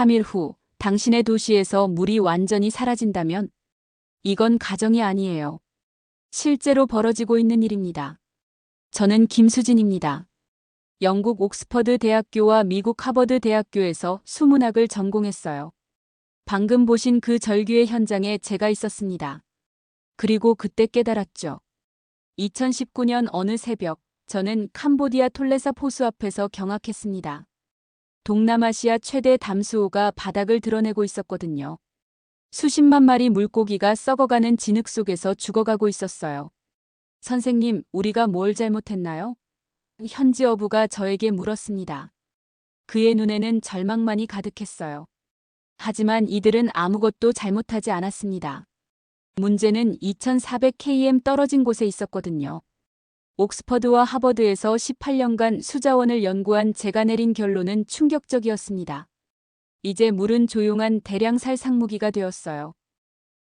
3일 후 당신의 도시에서 물이 완전히 사라진다면 이건 가정이 아니에요. 실제로 벌어지고 있는 일입니다. 저는 김수진입니다. 영국 옥스퍼드 대학교와 미국 하버드 대학교에서 수문학을 전공했어요. 방금 보신 그 절규의 현장에 제가 있었습니다. 그리고 그때 깨달았죠. 2019년 어느 새벽, 저는 캄보디아 톨레사 포수 앞에서 경악했습니다. 동남아시아 최대 담수호가 바닥을 드러내고 있었거든요. 수십만 마리 물고기가 썩어가는 진흙 속에서 죽어가고 있었어요. 선생님, 우리가 뭘 잘못했나요? 현지 어부가 저에게 물었습니다. 그의 눈에는 절망만이 가득했어요. 하지만 이들은 아무것도 잘못하지 않았습니다. 문제는 2400km 떨어진 곳에 있었거든요. 옥스퍼드와 하버드에서 18년간 수자원을 연구한 제가 내린 결론은 충격적이었습니다. 이제 물은 조용한 대량살 상무기가 되었어요.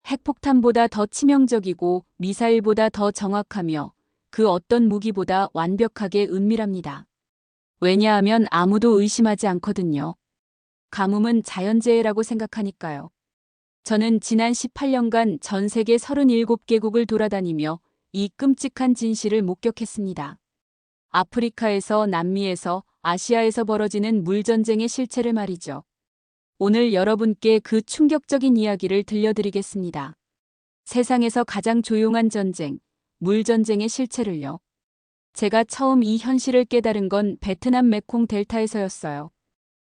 핵폭탄보다 더 치명적이고 미사일보다 더 정확하며 그 어떤 무기보다 완벽하게 은밀합니다. 왜냐하면 아무도 의심하지 않거든요. 가뭄은 자연재해라고 생각하니까요. 저는 지난 18년간 전 세계 37개국을 돌아다니며 이 끔찍한 진실을 목격했습니다. 아프리카에서 남미에서 아시아에서 벌어지는 물전쟁의 실체를 말이죠. 오늘 여러분께 그 충격적인 이야기를 들려드리겠습니다. 세상에서 가장 조용한 전쟁, 물전쟁의 실체를요. 제가 처음 이 현실을 깨달은 건 베트남 메콩 델타에서였어요.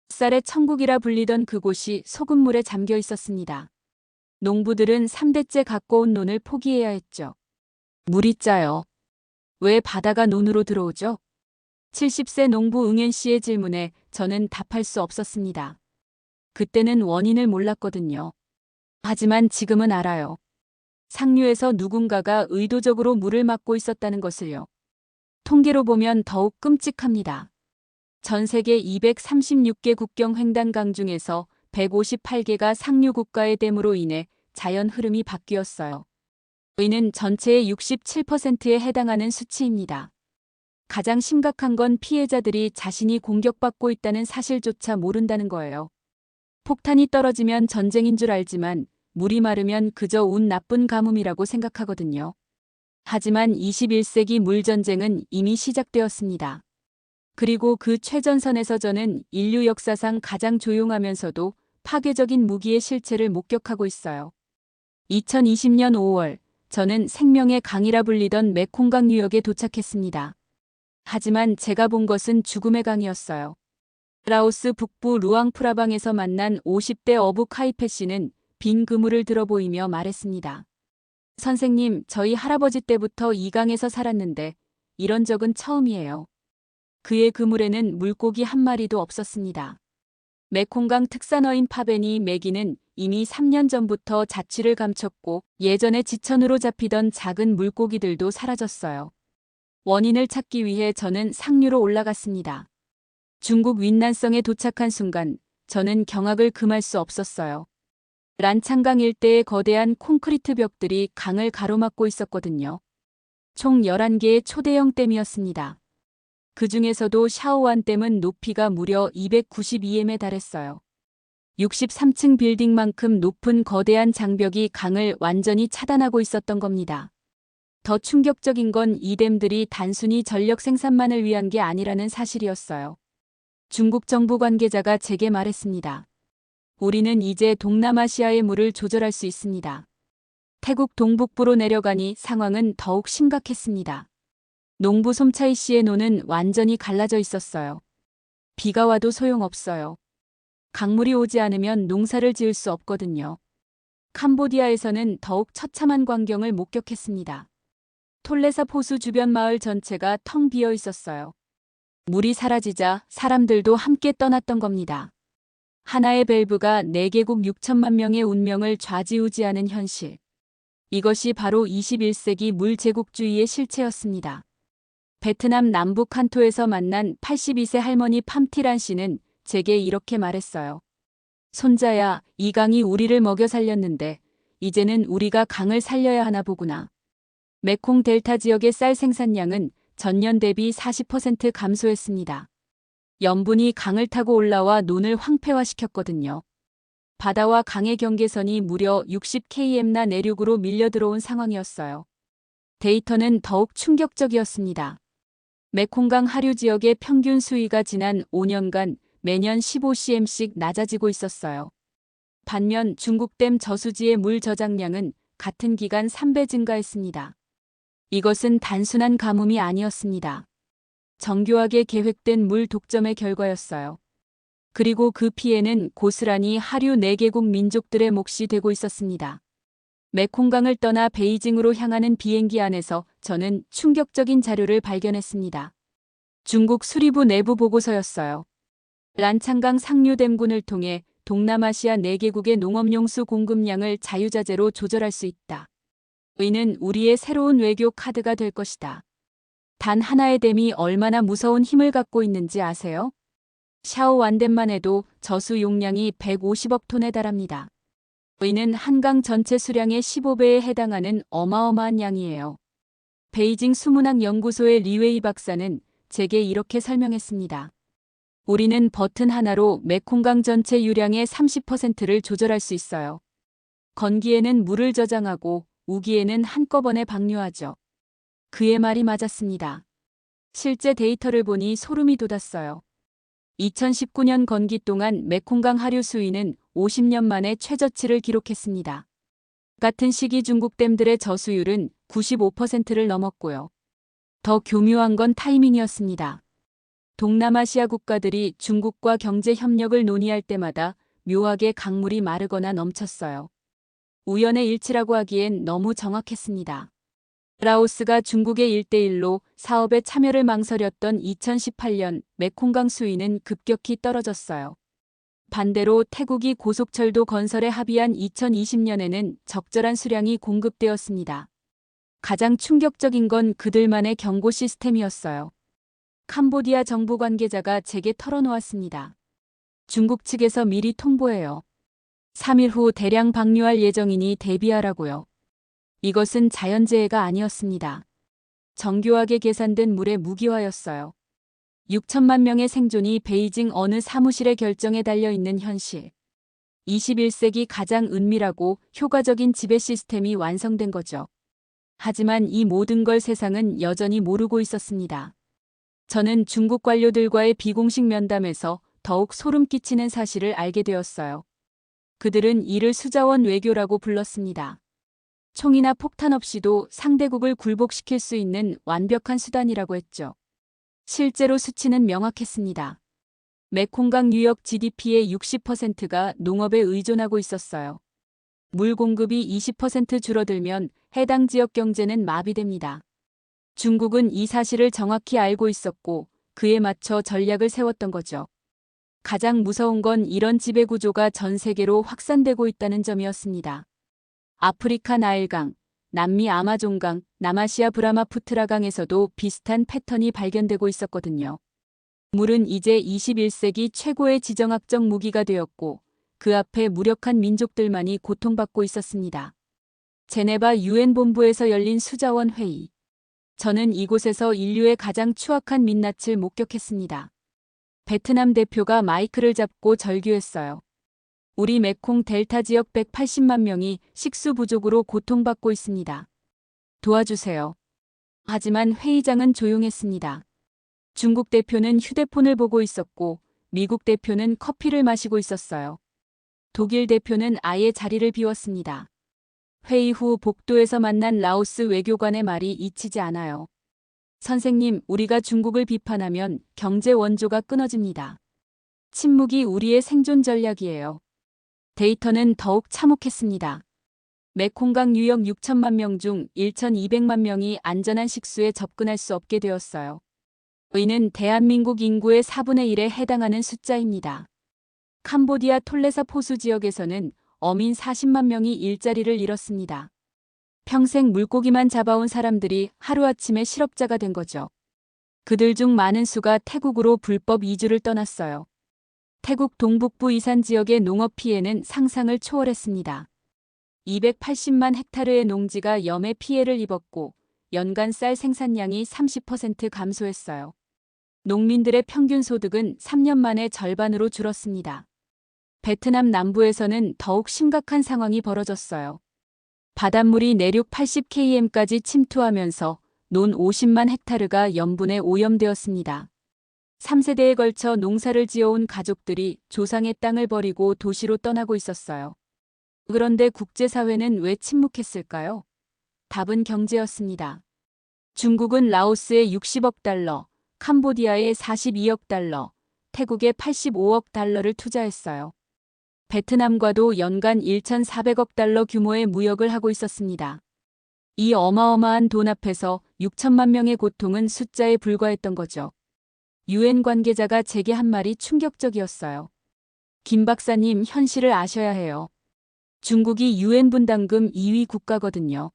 쌀의 천국이라 불리던 그곳이 소금물에 잠겨 있었습니다. 농부들은 3대째 갖고 온 논을 포기해야 했죠. 물이 짜요. 왜 바다가 논으로 들어오죠? 70세 농부 응엔 씨의 질문에 저는 답할 수 없었습니다. 그때는 원인을 몰랐거든요. 하지만 지금은 알아요. 상류에서 누군가가 의도적으로 물을 막고 있었다는 것을요. 통계로 보면 더욱 끔찍합니다. 전 세계 236개 국경 횡단강 중에서 158개가 상류 국가의 댐으로 인해 자연 흐름이 바뀌었어요. 이는 전체의 67%에 해당하는 수치입니다. 가장 심각한 건 피해자들이 자신이 공격받고 있다는 사실조차 모른다는 거예요. 폭탄이 떨어지면 전쟁인 줄 알지만 물이 마르면 그저 운 나쁜 가뭄이라고 생각하거든요. 하지만 21세기 물전쟁은 이미 시작되었습니다. 그리고 그 최전선에서 저는 인류 역사상 가장 조용하면서도 파괴적인 무기의 실체를 목격하고 있어요. 2020년 5월, 저는 생명의 강이라 불리던 메콩강 유역에 도착했습니다. 하지만 제가 본 것은 죽음의 강이었어요. 라오스 북부 루앙프라방에서 만난 50대 어부 카이페 씨는 빈 그물을 들어 보이며 말했습니다. 선생님, 저희 할아버지 때부터 이 강에서 살았는데 이런 적은 처음이에요. 그의 그물에는 물고기 한 마리도 없었습니다. 메콩강 특산어인 파벤이 메기는 이미 3년 전부터 자취를 감췄고 예전에 지천으로 잡히던 작은 물고기들도 사라졌어요. 원인을 찾기 위해 저는 상류로 올라갔습니다. 중국 윈난성에 도착한 순간 저는 경악을 금할 수 없었어요. 란창강 일대의 거대한 콘크리트 벽들이 강을 가로막고 있었거든요. 총 11개의 초대형 댐이었습니다. 그 중에서도 샤오완 댐은 높이가 무려 292m에 달했어요. 63층 빌딩만큼 높은 거대한 장벽이 강을 완전히 차단하고 있었던 겁니다. 더 충격적인 건 이 댐들이 단순히 전력 생산만을 위한 게 아니라는 사실이었어요. 중국 정부 관계자가 제게 말했습니다. 우리는 이제 동남아시아의 물을 조절할 수 있습니다. 태국 동북부로 내려가니 상황은 더욱 심각했습니다. 농부 솜차이 씨의 논은 완전히 갈라져 있었어요. 비가 와도 소용없어요. 강물이 오지 않으면 농사를 지을 수 없거든요. 캄보디아에서는 더욱 처참한 광경을 목격했습니다. 톨레사 포수 주변 마을 전체가 텅 비어 있었어요. 물이 사라지자 사람들도 함께 떠났던 겁니다. 하나의 밸브가 4개국 6천만 명의 운명을 좌지우지하는 현실. 이것이 바로 21세기 물제국주의의 실체였습니다. 베트남 남북 칸토에서 만난 82세 할머니 팜티란 씨는 제게 이렇게 말했어요. 손자야, 이 강이 우리를 먹여 살렸는데 이제는 우리가 강을 살려야 하나 보구나. 메콩 델타 지역의 쌀 생산량은 전년 대비 40% 감소했습니다. 염분이 강을 타고 올라와 논을 황폐화시켰거든요. 바다와 강의 경계선이 무려 60km나 내륙으로 밀려 들어온 상황이었어요. 데이터는 더욱 충격적이었습니다. 메콩강 하류 지역의 평균 수위가 지난 5년간 매년 15cm씩 낮아지고 있었어요. 반면 중국댐 저수지의 물 저장량은 같은 기간 3배 증가했습니다. 이것은 단순한 가뭄이 아니었습니다. 정교하게 계획된 물 독점의 결과였어요. 그리고 그 피해는 고스란히 하류 4개국 민족들의 몫이 되고 있었습니다. 메콩강을 떠나 베이징으로 향하는 비행기 안에서 저는 충격적인 자료를 발견했습니다. 중국 수리부 내부 보고서였어요. 란창강 상류댐군을 통해 동남아시아 4개국의 농업용수 공급량을 자유자재로 조절할 수 있다. 의는 우리의 새로운 외교 카드가 될 것이다. 단 하나의 댐이 얼마나 무서운 힘을 갖고 있는지 아세요? 샤오 완댐만 해도 저수 용량이 150억 톤에 달합니다. 의는 한강 전체 수량의 15배에 해당하는 어마어마한 양이에요. 베이징 수문학 연구소의 리웨이 박사는 제게 이렇게 설명했습니다. 우리는 버튼 하나로 메콩강 전체 유량의 30%를 조절할 수 있어요. 건기에는 물을 저장하고 우기에는 한꺼번에 방류하죠. 그의 말이 맞았습니다. 실제 데이터를 보니 소름이 돋았어요. 2019년 건기 동안 메콩강 하류 수위는 50년 만에 최저치를 기록했습니다. 같은 시기 중국 댐들의 저수율은 95%를 넘었고요. 더 교묘한 건 타이밍이었습니다. 동남아시아 국가들이 중국과 경제 협력을 논의할 때마다 묘하게 강물이 마르거나 넘쳤어요. 우연의 일치라고 하기엔 너무 정확했습니다. 라오스가 중국의 일대일로 사업에 참여를 망설였던 2018년 메콩강 수위는 급격히 떨어졌어요. 반대로 태국이 고속철도 건설에 합의한 2020년에는 적절한 수량이 공급되었습니다. 가장 충격적인 건 그들만의 경고 시스템이었어요. 캄보디아 정부 관계자가 제게 털어놓았습니다. 중국 측에서 미리 통보해요. 3일 후 대량 방류할 예정이니 대비하라고요. 이것은 자연재해가 아니었습니다. 정교하게 계산된 물의 무기화였어요. 6천만 명의 생존이 베이징 어느 사무실의 결정에 달려 있는 현실. 21세기 가장 은밀하고 효과적인 지배 시스템이 완성된 거죠. 하지만 이 모든 걸 세상은 여전히 모르고 있었습니다. 저는 중국 관료들과의 비공식 면담에서 더욱 소름 끼치는 사실을 알게 되었어요. 그들은 이를 수자원 외교라고 불렀습니다. 총이나 폭탄 없이도 상대국을 굴복시킬 수 있는 완벽한 수단이라고 했죠. 실제로 수치는 명확했습니다. 메콩강 유역 GDP의 60%가 농업에 의존하고 있었어요. 물 공급이 20% 줄어들면 해당 지역 경제는 마비됩니다. 중국은 이 사실을 정확히 알고 있었고 그에 맞춰 전략을 세웠던 거죠. 가장 무서운 건 이런 지배 구조가 전 세계로 확산되고 있다는 점이었습니다. 아프리카 나일강, 남미 아마존강, 남아시아 브라마푸트라강에서도 비슷한 패턴이 발견되고 있었거든요. 물은 이제 21세기 최고의 지정학적 무기가 되었고 그 앞에 무력한 민족들만이 고통받고 있었습니다. 제네바 유엔 본부에서 열린 수자원 회의. 저는 이곳에서 인류의 가장 추악한 민낯을 목격했습니다. 베트남 대표가 마이크를 잡고 절규했어요. 우리 메콩 델타 지역 180만 명이 식수 부족으로 고통받고 있습니다. 도와주세요. 하지만 회의장은 조용했습니다. 중국 대표는 휴대폰을 보고 있었고 미국 대표는 커피를 마시고 있었어요. 독일 대표는 아예 자리를 비웠습니다. 회의 후 복도에서 만난 라오스 외교관의 말이 잊히지 않아요. 선생님, 우리가 중국을 비판하면 경제 원조가 끊어집니다. 침묵이 우리의 생존 전략이에요. 데이터는 더욱 참혹했습니다. 메콩강 유역 6천만 명 중 1,200만 명이 안전한 식수에 접근할 수 없게 되었어요. 의는 대한민국 인구의 4분의 1에 해당하는 숫자입니다. 캄보디아 톨레사 포수 지역에서는 어민 40만 명이 일자리를 잃었습니다. 평생 물고기만 잡아온 사람들이 하루아침에 실업자가 된 거죠. 그들 중 많은 수가 태국으로 불법 이주를 떠났어요. 태국 동북부 이산 지역의 농업 피해는 상상을 초월했습니다. 280만 헥타르의 농지가 염의 피해를 입었고 연간 쌀 생산량이 30% 감소했어요. 농민들의 평균 소득은 3년 만에 절반으로 줄었습니다. 베트남 남부에서는 더욱 심각한 상황이 벌어졌어요. 바닷물이 내륙 80km까지 침투하면서 논 50만 헥타르가 염분에 오염되었습니다. 3세대에 걸쳐 농사를 지어온 가족들이 조상의 땅을 버리고 도시로 떠나고 있었어요. 그런데 국제사회는 왜 침묵했을까요? 답은 경제였습니다. 중국은 라오스에 60억 달러, 캄보디아에 42억 달러, 태국에 85억 달러를 투자했어요. 베트남과도 연간 1,400억 달러 규모의 무역을 하고 있었습니다. 이 어마어마한 돈 앞에서 6천만 명의 고통은 숫자에 불과했던 거죠. 유엔 관계자가 제게 한 말이 충격적이었어요. 김 박사님 현실을 아셔야 해요. 중국이 유엔 분담금 2위 국가거든요.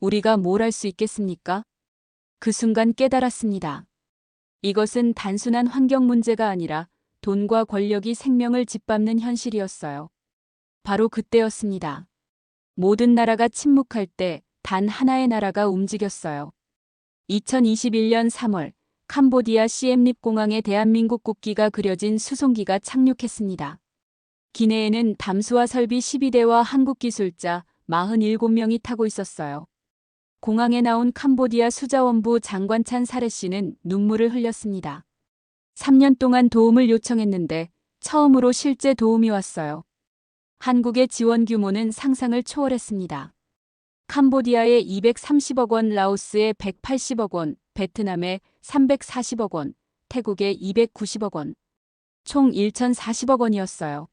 우리가 뭘 할 수 있겠습니까? 그 순간 깨달았습니다. 이것은 단순한 환경 문제가 아니라 돈과 권력이 생명을 짓밟는 현실이었어요. 바로 그때였습니다. 모든 나라가 침묵할 때 단 하나의 나라가 움직였어요. 2021년 3월 캄보디아 시엠립 공항에 대한민국 국기가 그려진 수송기가 착륙했습니다. 기내에는 담수화 설비 12대와 한국 기술자 47명이 타고 있었어요. 공항에 나온 캄보디아 수자원부 장관찬 사레 씨는 눈물을 흘렸습니다. 3년 동안 도움을 요청했는데 처음으로 실제 도움이 왔어요. 한국의 지원 규모는 상상을 초월했습니다. 캄보디아에 230억 원, 라오스에 180억 원, 베트남에 340억 원, 태국에 290억 원. 총 1,040억 원이었어요.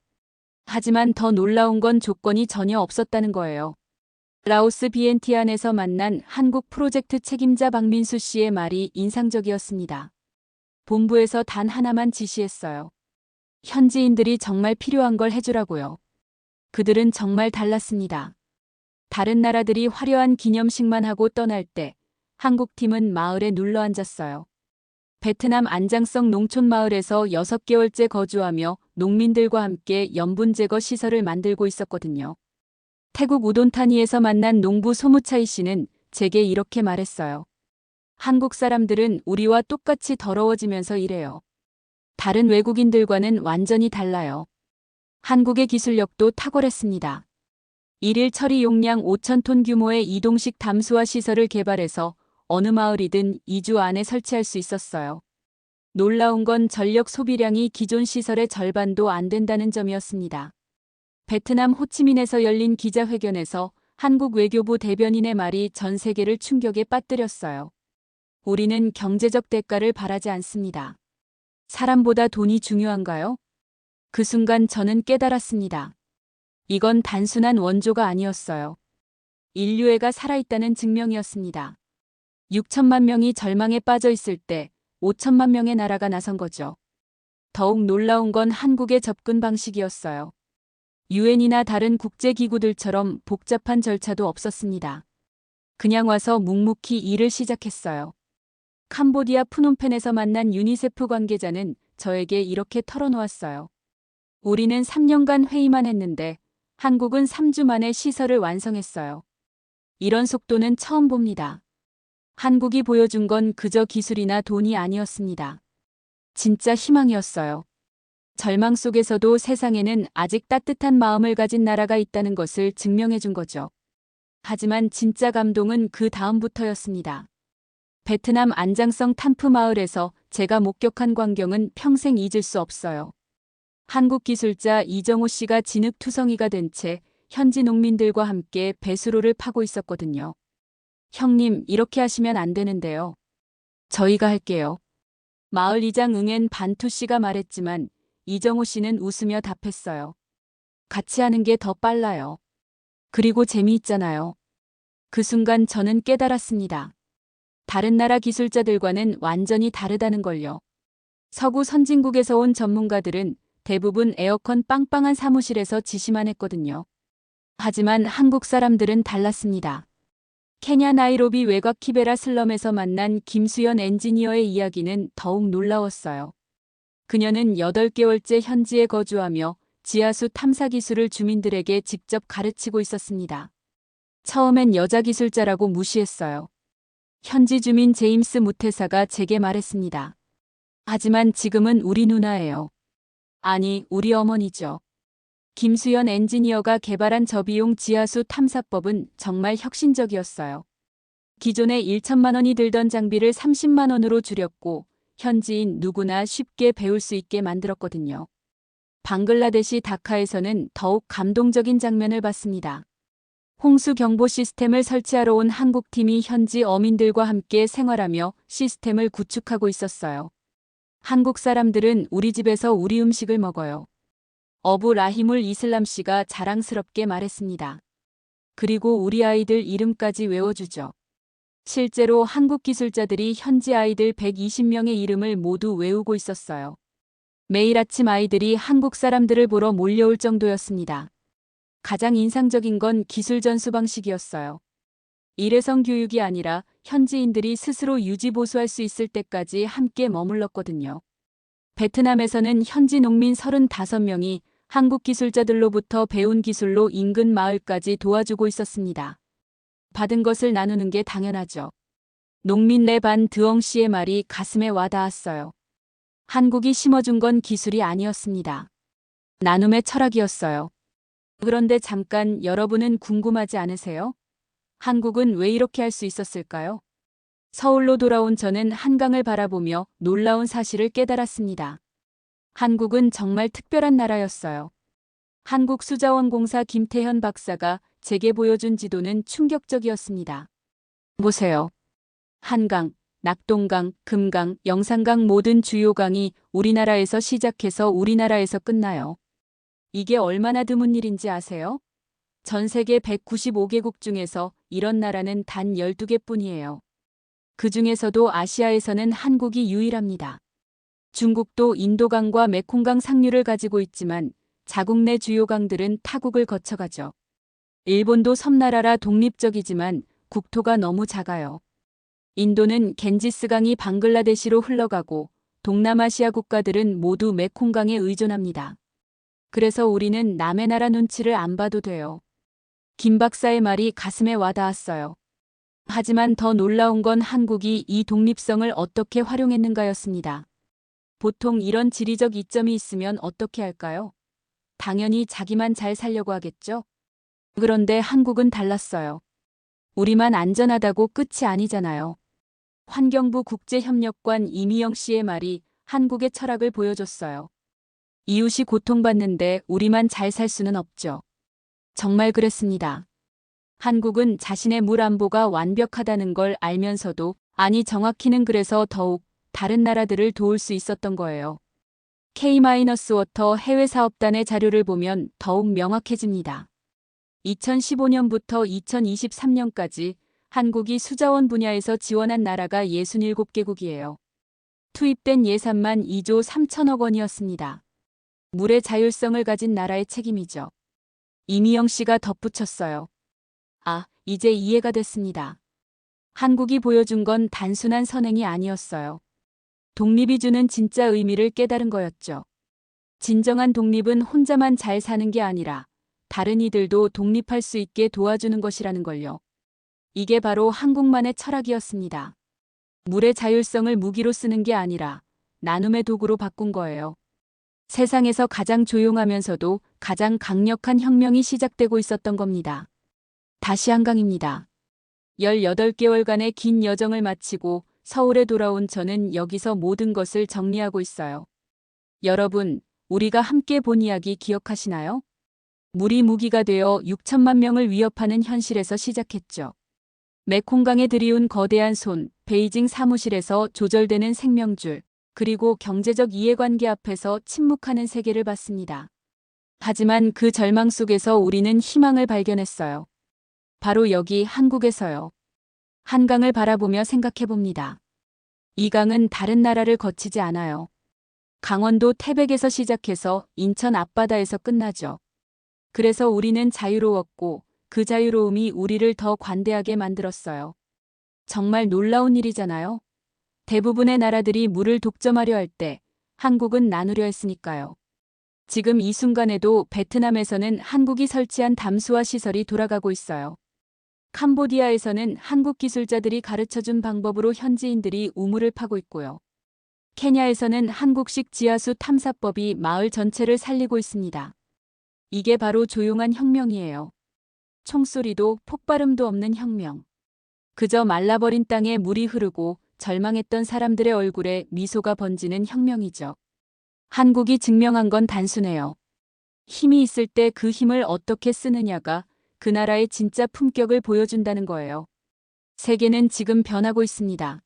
하지만 더 놀라운 건 조건이 전혀 없었다는 거예요. 라오스 비엔티안에서 만난 한국 프로젝트 책임자 박민수 씨의 말이 인상적이었습니다. 본부에서 단 하나만 지시했어요. 현지인들이 정말 필요한 걸 해주라고요. 그들은 정말 달랐습니다. 다른 나라들이 화려한 기념식만 하고 떠날 때 한국 팀은 마을에 눌러 앉았어요. 베트남 안장성 농촌 마을에서 6개월째 거주하며 농민들과 함께 염분 제거 시설을 만들고 있었거든요. 태국 우돈타니에서 만난 농부 소무차이 씨는 제게 이렇게 말했어요. 한국 사람들은 우리와 똑같이 더러워지면서 일해요. 다른 외국인들과는 완전히 달라요. 한국의 기술력도 탁월했습니다. 일일 처리 용량 5,000톤 규모의 이동식 담수화 시설을 개발해서 어느 마을이든 2주 안에 설치할 수 있었어요. 놀라운 건 전력 소비량이 기존 시설의 절반도 안 된다는 점이었습니다. 베트남 호치민에서 열린 기자회견에서 한국 외교부 대변인의 말이 전 세계를 충격에 빠뜨렸어요. 우리는 경제적 대가를 바라지 않습니다. 사람보다 돈이 중요한가요? 그 순간 저는 깨달았습니다. 이건 단순한 원조가 아니었어요. 인류애가 살아있다는 증명이었습니다. 6천만 명이 절망에 빠져 있을 때 5천만 명의 나라가 나선 거죠. 더욱 놀라운 건 한국의 접근 방식이었어요. 유엔이나 다른 국제기구들처럼 복잡한 절차도 없었습니다. 그냥 와서 묵묵히 일을 시작했어요. 캄보디아 푸놈펜에서 만난 유니세프 관계자는 저에게 이렇게 털어놓았어요. 우리는 3년간 회의만 했는데 한국은 3주 만에 시설을 완성했어요. 이런 속도는 처음 봅니다. 한국이 보여준 건 그저 기술이나 돈이 아니었습니다. 진짜 희망이었어요. 절망 속에서도 세상에는 아직 따뜻한 마음을 가진 나라가 있다는 것을 증명해 준 거죠. 하지만 진짜 감동은 그 다음부터였습니다. 베트남 안장성 탐프 마을에서 제가 목격한 광경은 평생 잊을 수 없어요. 한국 기술자 이정호 씨가 진흙투성이가 된 채 현지 농민들과 함께 배수로를 파고 있었거든요. 형님, 이렇게 하시면 안 되는데요. 저희가 할게요. 마을 이장 응엔 반투 씨가 말했지만 이정호 씨는 웃으며 답했어요. 같이 하는 게 더 빨라요. 그리고 재미있잖아요. 그 순간 저는 깨달았습니다. 다른 나라 기술자들과는 완전히 다르다는 걸요. 서구 선진국에서 온 전문가들은 대부분 에어컨 빵빵한 사무실에서 지시만 했거든요. 하지만 한국 사람들은 달랐습니다. 케냐 나이로비 외곽 키베라 슬럼에서 만난 김수연 엔지니어의 이야기는 더욱 놀라웠어요. 그녀는 8개월째 현지에 거주하며 지하수 탐사 기술을 주민들에게 직접 가르치고 있었습니다. 처음엔 여자 기술자라고 무시했어요. 현지 주민 제임스 무테사가 제게 말했습니다. 하지만 지금은 우리 누나예요. 아니, 우리 어머니죠. 김수현 엔지니어가 개발한 저비용 지하수 탐사법은 정말 혁신적이었어요. 기존에 1천만 원이 들던 장비를 30만 원으로 줄였고 현지인 누구나 쉽게 배울 수 있게 만들었거든요. 방글라데시 다카에서는 더욱 감동적인 장면을 봤습니다. 홍수 경보 시스템을 설치하러 온 한국팀이 현지 어민들과 함께 생활하며 시스템을 구축하고 있었어요. 한국 사람들은 우리 집에서 우리 음식을 먹어요. 어부 라히물 이슬람 씨가 자랑스럽게 말했습니다. 그리고 우리 아이들 이름까지 외워주죠. 실제로 한국 기술자들이 현지 아이들 120명의 이름을 모두 외우고 있었어요. 매일 아침 아이들이 한국 사람들을 보러 몰려올 정도였습니다. 가장 인상적인 건 기술 전수 방식이었어요. 일회성 교육이 아니라 현지인들이 스스로 유지 보수할 수 있을 때까지 함께 머물렀거든요. 베트남에서는 현지 농민 35명이 한국 기술자들로부터 배운 기술로 인근 마을까지 도와주고 있었습니다. 받은 것을 나누는 게 당연하죠. 농민 레반 드엉 씨의 말이 가슴에 와닿았어요. 한국이 심어준 건 기술이 아니었습니다. 나눔의 철학이었어요. 그런데 잠깐 여러분은 궁금하지 않으세요? 한국은 왜 이렇게 할 수 있었을까요? 서울로 돌아온 저는 한강을 바라보며 놀라운 사실을 깨달았습니다. 한국은 정말 특별한 나라였어요. 한국수자원공사 김태현 박사가 제게 보여준 지도는 충격적이었습니다. 보세요. 한강, 낙동강, 금강, 영산강 모든 주요 강이 우리나라에서 시작해서 우리나라에서 끝나요. 이게 얼마나 드문 일인지 아세요? 전 세계 195개국 중에서 이런 나라는 단 12개 뿐이에요. 그 중에서도 아시아에서는 한국이 유일합니다. 중국도 인도강과 메콩강 상류를 가지고 있지만 자국 내 주요 강들은 타국을 거쳐가죠. 일본도 섬나라라 독립적이지만 국토가 너무 작아요. 인도는 겐지스강이 방글라데시로 흘러가고 동남아시아 국가들은 모두 메콩강에 의존합니다. 그래서 우리는 남의 나라 눈치를 안 봐도 돼요. 김 박사의 말이 가슴에 와닿았어요. 하지만 더 놀라운 건 한국이 이 독립성을 어떻게 활용했는가였습니다. 보통 이런 지리적 이점이 있으면 어떻게 할까요? 당연히 자기만 잘 살려고 하겠죠? 그런데 한국은 달랐어요. 우리만 안전하다고 끝이 아니잖아요. 환경부 국제협력관 이미영 씨의 말이 한국의 철학을 보여줬어요. 이웃이 고통받는데 우리만 잘 살 수는 없죠. 정말 그랬습니다. 한국은 자신의 물 안보가 완벽하다는 걸 알면서도 아니 정확히는 그래서 더욱 다른 나라들을 도울 수 있었던 거예요. K-워터 해외 사업단의 자료를 보면 더욱 명확해집니다. 2015년부터 2023년까지 한국이 수자원 분야에서 지원한 나라가 67개국이에요. 투입된 예산만 2조 3천억 원이었습니다. 물의 자율성을 가진 나라의 책임이죠. 이미영 씨가 덧붙였어요. 아, 이제 이해가 됐습니다. 한국이 보여준 건 단순한 선행이 아니었어요. 독립이 주는 진짜 의미를 깨달은 거였죠. 진정한 독립은 혼자만 잘 사는 게 아니라 다른 이들도 독립할 수 있게 도와주는 것이라는 걸요. 이게 바로 한국만의 철학이었습니다. 물의 자율성을 무기로 쓰는 게 아니라 나눔의 도구로 바꾼 거예요. 세상에서 가장 조용하면서도 가장 강력한 혁명이 시작되고 있었던 겁니다. 다시 한강입니다. 18개월간의 긴 여정을 마치고 서울에 돌아온 저는 여기서 모든 것을 정리하고 있어요. 여러분, 우리가 함께 본 이야기 기억하시나요? 물이 무기가 되어 6천만 명을 위협하는 현실에서 시작했죠. 메콩강에 들이운 거대한 손, 베이징 사무실에서 조절되는 생명줄, 그리고 경제적 이해관계 앞에서 침묵하는 세계를 봤습니다. 하지만 그 절망 속에서 우리는 희망을 발견했어요. 바로 여기 한국에서요. 한강을 바라보며 생각해 봅니다. 이 강은 다른 나라를 거치지 않아요. 강원도 태백에서 시작해서 인천 앞바다에서 끝나죠. 그래서 우리는 자유로웠고 그 자유로움이 우리를 더 관대하게 만들었어요. 정말 놀라운 일이잖아요. 대부분의 나라들이 물을 독점하려 할 때 한국은 나누려 했으니까요. 지금 이 순간에도 베트남에서는 한국이 설치한 담수화 시설이 돌아가고 있어요. 캄보디아에서는 한국 기술자들이 가르쳐준 방법으로 현지인들이 우물을 파고 있고요. 케냐에서는 한국식 지하수 탐사법이 마을 전체를 살리고 있습니다. 이게 바로 조용한 혁명이에요. 총소리도 폭발음도 없는 혁명. 그저 말라버린 땅에 물이 흐르고 절망했던 사람들의 얼굴에 미소가 번지는 혁명이죠. 한국이 증명한 건 단순해요. 힘이 있을 때 그 힘을 어떻게 쓰느냐가 그 나라의 진짜 품격을 보여준다는 거예요. 세계는 지금 변하고 있습니다.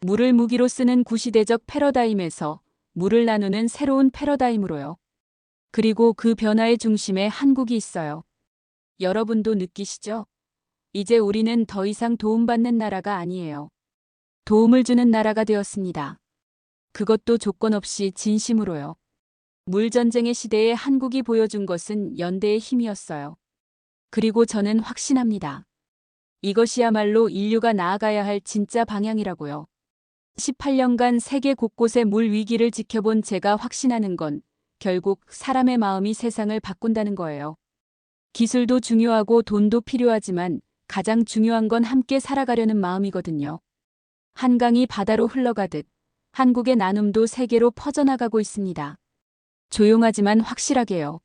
물을 무기로 쓰는 구시대적 패러다임에서 물을 나누는 새로운 패러다임으로요. 그리고 그 변화의 중심에 한국이 있어요. 여러분도 느끼시죠? 이제 우리는 더 이상 도움받는 나라가 아니에요. 도움을 주는 나라가 되었습니다. 그것도 조건 없이 진심으로요. 물전쟁의 시대에 한국이 보여준 것은 연대의 힘이었어요. 그리고 저는 확신합니다. 이것이야말로 인류가 나아가야 할 진짜 방향이라고요. 18년간 세계 곳곳의 물 위기를 지켜본 제가 확신하는 건 결국 사람의 마음이 세상을 바꾼다는 거예요. 기술도 중요하고 돈도 필요하지만 가장 중요한 건 함께 살아가려는 마음이거든요. 한강이 바다로 흘러가듯 한국의 나눔도 세계로 퍼져나가고 있습니다. 조용하지만 확실하게요.